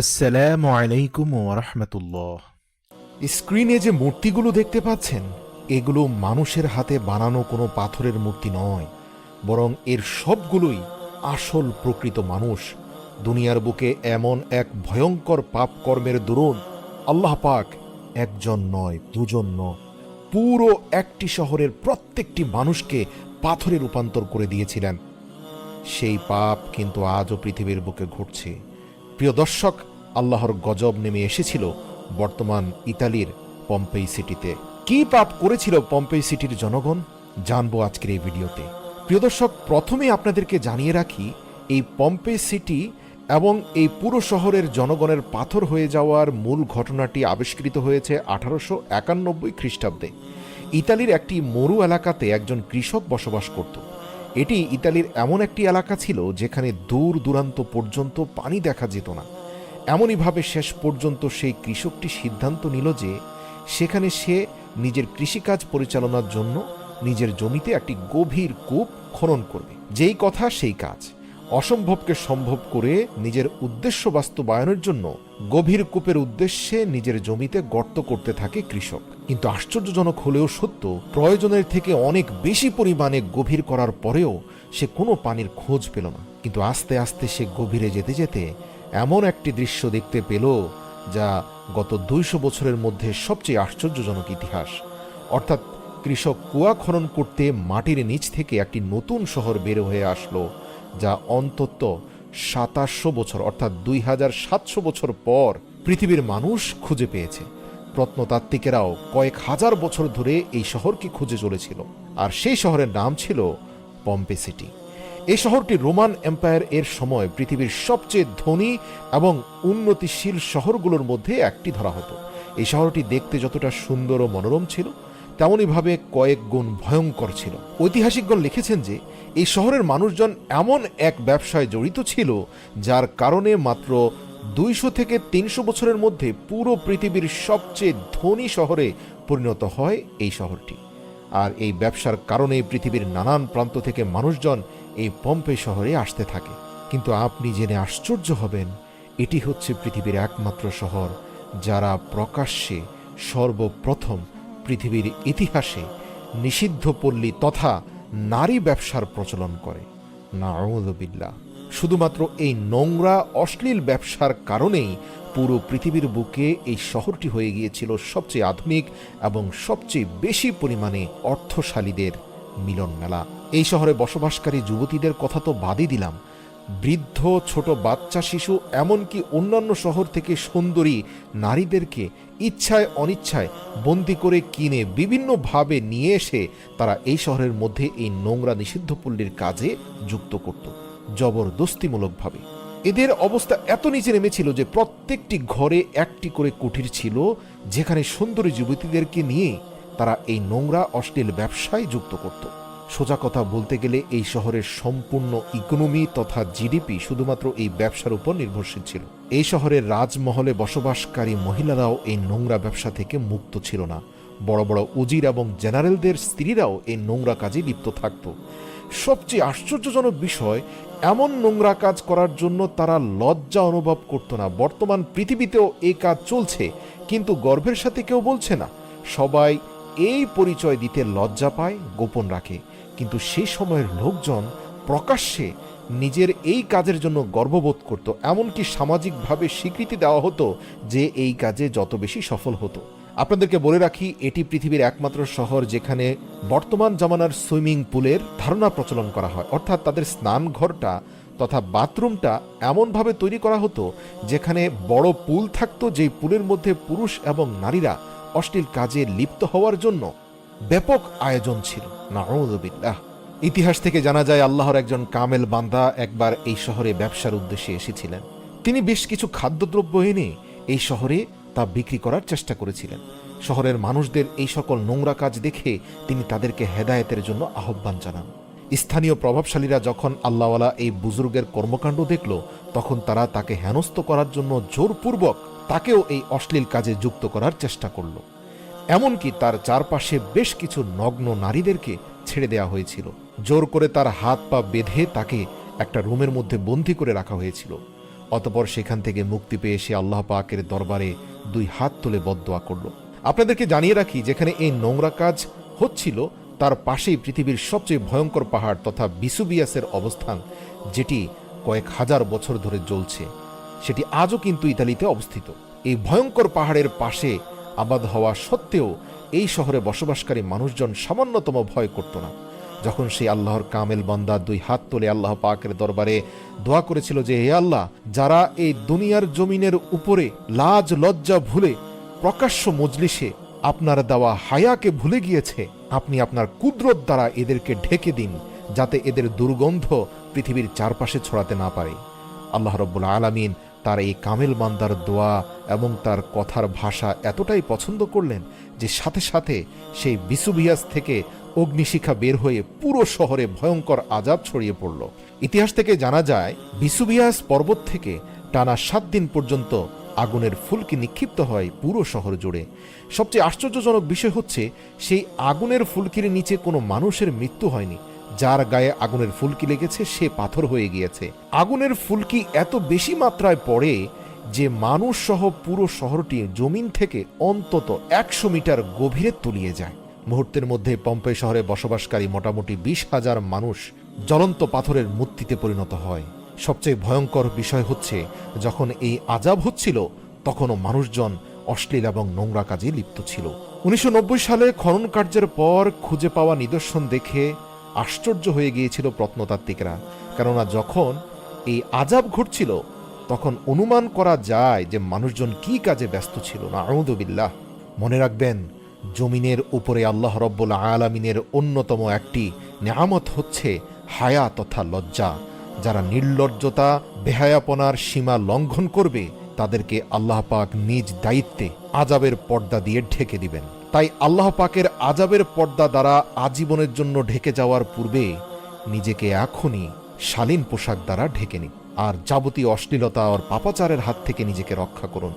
আসসালামু আলাইকুম ওরহমতুল্লাহ স্ক্রিনে যে মূর্তিগুলো দেখতে পাচ্ছেন, এগুলো মানুষের হাতে বানানো কোনো পাথরের মূর্তি নয়, বরং এর সবগুলোই আসল প্রকৃত মানুষ। দুনিয়ার বুকে এমন এক ভয়ঙ্কর পাপ কর্মের দরুন আল্লাহ পাক একজন নয়, দুজন নয়, পুরো একটি শহরের প্রত্যেকটি মানুষকে পাথরে রূপান্তর করে দিয়েছিলেন। সেই পাপ কিন্তু আজও পৃথিবীর বুকে ঘটছে। প্রিয় দর্শক, আল্লাহর গজব নেমে এসেছিল বর্তমান ইতালির পম্পেই সিটিতে। কি পাপ করেছিল পম্পেই সিটির জনগণ? জানব আজকের এই ভিডিওতে। প্রিয় দর্শক, প্রথমে আপনাদেরকে জানিয়ে রাখি, এই পম্পে সিটি এবং এই পুরো শহরের জনগণের পাথর হয়ে যাওয়ার মূল ঘটনাটি আবিষ্কৃত হয়েছে আঠারোশো একানব্বই খ্রিস্টাব্দে। ইতালির একটি মরু এলাকাতে একজন কৃষক বসবাস করত। এটি ইতালির এমন একটি এলাকা ছিল যেখানে দূর দূরান্ত পর্যন্ত পানি দেখা যেত না। এমনইভাবে শেষ পর্যন্ত সেই কৃষকটি সিদ্ধান্ত নিল যে সেখানে সে নিজের কৃষিকাজ পরিচালনার জন্য নিজের জমিতে একটি গভীর কূপ খনন করবে। যেই কথা সেই কাজ। অসম্ভবকে সম্ভব করে নিজের উদ্দেশ্য বাস্তবায়নের জন্য গভীর কূপের উদ্দেশ্যে নিজের জমিতে গর্ত করতে থাকে কৃষক। কিন্তু আশ্চর্যজনক হলেও সত্য, প্রয়োজনের থেকে অনেক বেশি পরিমাণে গভীর করার পরেও সে কোনো পানির খোঁজ পেল না। কিন্তু আস্তে আস্তে সে গভীরে যেতে যেতে এমন একটি দৃশ্য দেখতে পেল যা গত দুইশো বছরের মধ্যে সবচেয়ে আশ্চর্যজনক ইতিহাস। অর্থাৎ কৃষক কুয়া খনন করতে মাটির নিচ থেকে একটি নতুন শহর বের হয়ে আসলো যা অন্তত সাতাশশো বছর, অর্থাৎ দুই হাজার সাতশো বছর পর পৃথিবীর মানুষ খুঁজে পেয়েছে। প্রত্নতাত্ত্বিকেরাও কয়েক হাজার বছর ধরে এই শহরকে খুঁজে চলেছিল। আর সেই শহরের নাম ছিল পম্পে সিটি। এই শহরটি রোমান এম্পায়ার এর সময় পৃথিবীর সবচেয়ে ধনী এবং উন্নতিশীল শহরগুলোর মধ্যে একটি ধরা হতো। এই শহরটি দেখতে যতটা সুন্দর ও মনোরম ছিল তেমনইভাবে কয়েক গুণ ভয়ঙ্কর ছিল। ঐতিহাসিকগণ লিখেছেন যে, এই শহরের মানুষজন এমন এক ব্যবসায় জড়িত ছিল, যার কারণে মাত্র দুইশো থেকে তিনশো বছরের মধ্যে পুরো পৃথিবীর সবচেয়ে ধনী শহরে পরিণত হয় এই শহরটি। আর এই ব্যবসার কারণে পৃথিবীর নানান প্রান্ত থেকে মানুষজন এই পম্পে শহরে আসতে থাকে। কিন্তু আপনি জেনে আশ্চর্য হবেন, এটি হচ্ছে পৃথিবীর একমাত্র শহর, যারা প্রকাশ্যে সর্বপ্রথম পৃথিবীর ইতিহাসে নিষিদ্ধ পল্লী তথা নারী ব্যবসার প্রচলন করে। না শুধুমাত্র এই নোংরা, অশ্লীল ব্যবসার কারণেই পুরো পৃথিবীর বুকে এই শহরটি হয়ে গিয়েছিল সবচেয়ে আধুনিক এবং সবচেয়ে বেশি পরিমাণে অর্থশালীদের মিলন মেলা এই শহরে বসবাসকারী যুবতীদের কথা তো বাদই দিলাম। বৃদ্ধ ছোট বাচ্চা শিশু এমনকি অন্যান্য শহর থেকে সুন্দরী নারীদেরকে ইচ্ছায় অনিচ্ছায় বন্দি করে কিনে বিভিন্নভাবে নিয়ে এসে তারা এই শহরের মধ্যে এই নোংরা নিষিদ্ধ পল্লীর কাজে যুক্ত করত, জবরদস্তিমূলকভাবে। এদের অবস্থা এত নিচে নেমেছিল যে প্রত্যেকটি ঘরে একটি করে কুঠির ছিল, যেখানে সুন্দরী যুবতীদেরকে নিয়ে তারা এই নোংরা অশ্লীল ব্যবসায় যুক্ত করত। সোজা কথা বলতে গেলে এই শহরের সম্পূর্ণ ইকোনমি তথা জিডিপি শুধুমাত্র এই ব্যবসার উপর নির্ভরশীল ছিল। এই শহরের রাজমহলে বসবাসকারী মহিলারাও এই নোংরা ব্যবসা থেকে মুক্ত ছিল না। বড় বড় উজির এবং জেনারেলদের স্ত্রীরাও এই নোংরা কাজে লিপ্ত থাকত। সবচেয়ে আশ্চর্যজনক বিষয়, এমন নোংরা কাজ করার জন্য তারা লজ্জা অনুভব করত না। বর্তমান পৃথিবীতেও এ কাজ চলছে, কিন্তু গর্ভের সাথে কেউ বলছে না। সবাই এই পরিচয় দিতে লজ্জা পায়, গোপন রাখে। কিন্তু সেই সময়ের লোকজন প্রকাশ্যে নিজের এই কাজের জন্য গর্ববোধ করত। এমনকি সামাজিকভাবে স্বীকৃতি দেওয়া হতো যে এই কাজে যত বেশি সফল হতো। আপনাদেরকে বলে রাখি, এটি পৃথিবীর একমাত্র শহর যেখানে বর্তমান জামানার সুইমিং পুলের ধারণা প্রচলন করা হয়। অর্থাৎ তাদের স্নান ঘরটা তথা বাথরুমটা এমনভাবে তৈরি করা হতো যেখানে বড় পুল থাকতো যেই পুলের মধ্যে পুরুষ এবং নারীরা অশ্লীল কাজে লিপ্ত হওয়ার জন্য ব্যাপক আয়োজন ছিল। নাউযুবিল্লাহ ইতিহাস থেকে জানা যায়, আল্লাহর একজন কামেল বান্দা একবার এই শহরে ব্যবসার উদ্দেশ্যে এসেছিলেন। তিনি বেশ কিছু খাদ্যদ্রব্য এনে এই শহরে তা বিক্রি করার চেষ্টা করেছিলেন। শহরের মানুষদের এই সকল নোংরা কাজ দেখে তিনি তাদেরকে হেদায়েতের জন্য আহ্বান জানান। স্থানীয় প্রভাবশালীরা যখন আল্লাহওয়ালা এই বুজুর্গের কর্মকাণ্ড দেখল, তখন তারা তাকে হেনস্থ করার জন্য জোরপূর্বক তাকেও এই অশ্লীল কাজে যুক্ত করার চেষ্টা করল। এমনকি তার চারপাশে বেশ কিছু নগ্ন নারীদেরকে ছেড়ে দেওয়া হয়েছিল। জোর করে তার হাত পা বেঁধে তাকে একটা রুমের মধ্যে বন্দি করে রাখা হয়েছিল। অতপর সেখান থেকে মুক্তি পেয়ে সে আল্লাহ পাকের দরবারে দুই হাত তুলে বদোয়া করল। আপনাদেরকে জানিয়ে রাখি, যেখানে এই নোংরা কাজ হচ্ছিল, তার পাশেই পৃথিবীর সবচেয়ে ভয়ঙ্কর পাহাড় তথা বিসুবিয়াসের অবস্থান, যেটি কয়েক হাজার বছর ধরে জ্বলছে। সেটি আজও কিন্তু ইতালিতে অবস্থিত। এই ভয়ঙ্কর পাহাড়ের পাশে আবাদ হওয়া সত্ত্বেও এই শহরে বসবাসকারী মানুষজন সামান্যতম ভয় করত না। যখন সেই আল্লাহর কামেল বান্দা দুই হাত তুলে আল্লাহ পাকের দরবারে দোয়া করেছিল যে, হে আল্লাহ, যারা এই দুনিয়ার জমিনের উপরে লাজ, লজ্জা ভুলে প্রকাশ্য মজলিসে আপনার দেওয়া হায়াকে ভুলে গিয়েছে, আপনি আপনার কুদরত দ্বারা এদেরকে ঢেকে দিন, যাতে এদের দুর্গন্ধ পৃথিবীর চারপাশে ছড়াতে না পারে। আল্লাহ রব্বুল আলামিন তার এই কামেল বান্দার দোয়া এবং তার কথার ভাষা এতটাই পছন্দ করলেন যে সাথে সাথে সেই বিসুবিয়াস থেকে অগ্নিশিখা বের হয়ে পুরো শহরে ভয়ঙ্কর আজাব ছড়িয়ে পড়ল। ইতিহাস থেকে জানা যায় বিসুবিয়াস পর্বত থেকে টানা সাত দিন পর্যন্ত আগুনের ফুলকি নিক্ষিপ্ত হয় পুরো শহর জুড়ে। সবচেয়ে আশ্চর্যজনক বিষয় হচ্ছে, সেই আগুনের ফুলকির নিচে কোনো মানুষের মৃত্যু হয়নি। যার গায়ে আগুনের ফুলকি লেগেছে, সে পাথর হয়ে গিয়েছে। আগুনের ফুলকি এত বেশি মাত্রায় পড়ে যে মানুষ সহ পুরো শহরটি জমিন থেকে অন্তত একশো মিটার গভীরে তলিয়ে যায়। মুহূর্তের মধ্যে পম্পে শহরে বসবাসকারী মোটামুটি বিশ হাজার মানুষ জ্বলন্ত পাথরের মূর্তিতে পরিণত হয়। সবচেয়ে ভয়ঙ্কর বিষয় হচ্ছে, যখন এই আজাব হচ্ছিল, তখনও মানুষজন অশ্লীল এবং নোংরা কাজে লিপ্ত ছিল। উনিশশো নব্বই সালে খনন কার্যের পর খুঁজে পাওয়া নিদর্শন দেখে আশ্চর্য হয়ে গিয়েছিল প্রত্নতাত্ত্বিকরা, কেননা যখন এই আজাব ঘটছিল, তখন অনুমান করা যায় যে মানুষজন কি কাজে ব্যস্ত ছিল। না আহমদুবিল্লাহ মনে রাখবেন, জমিনের উপরে আল্লাহ রব্বুল আলামিনের অন্যতম একটি নেয়ামত হচ্ছে হায়া তথা লজ্জা। যারা নির্লজ্জতা, বেহায়াপনার সীমা লঙ্ঘন করবে, তাদেরকে আল্লাহ পাক নিজ দায়িত্বে আজাবের পর্দা দিয়ে ঢেকে দিবেন। তাই আল্লাহ পাকের আজাবের পর্দা দ্বারা আজীবনের জন্য ঢেকে যাওয়ার পূর্বে নিজেকে এখনই শালীন পোশাক দ্বারা ঢেকে নিন। আর যাবতীয় অশ্লীলতা আর পাপাচারের হাত থেকে নিজেকে রক্ষা করুন।